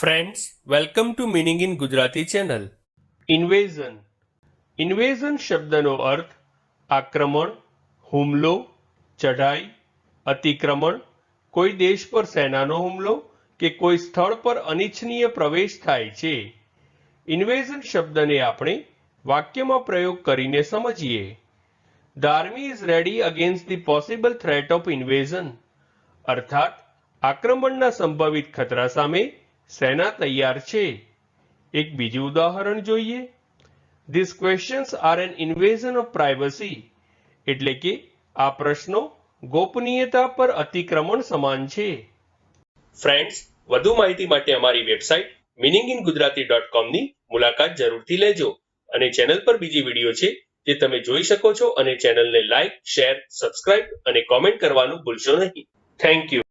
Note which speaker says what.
Speaker 1: Friends welcome to meaning in Gujarati channel invasion invasion શબ્દનો અર્થ આક્રમણ હુમલો ચઢાઈ અતિક્રમણ કોઈ દેશ પર સેનાનો હુમલો કે કોઈ સ્થળ પર અનિચ્છનીય પ્રવેશ થાય છે ઇન્વેઝન શબ્દને આપણે વાક્યમાં પ્રયોગ કરીને સમજીએ the army is ready against the possible threat of invasion અર્થાત આક્રમણના સંભવિત ખતરા સામે સેના તૈયાર છે. એક બીજું ઉદાહરણ જોઈએ. This questions are an invasion of privacy એટલે કે આ પ્રશ્નો ગોપનીયતા પર અતિક્રમણ સમાન છે. ફ્રેન્ડ્સ વધુ માહિતી માટે અમારી website meaning in Gujarati dot કોમની મુલાકાત જરૂરથી લેજો. અને ચેનલ પર બીજી વીડિયો છે જે તમે જોઈ શકો છો. અને ચેનલને લાઇક શેર સબસ્ક્રાઇબ અને કોમેન્ટ કરવાનું ભૂલશો નહીં. Thank you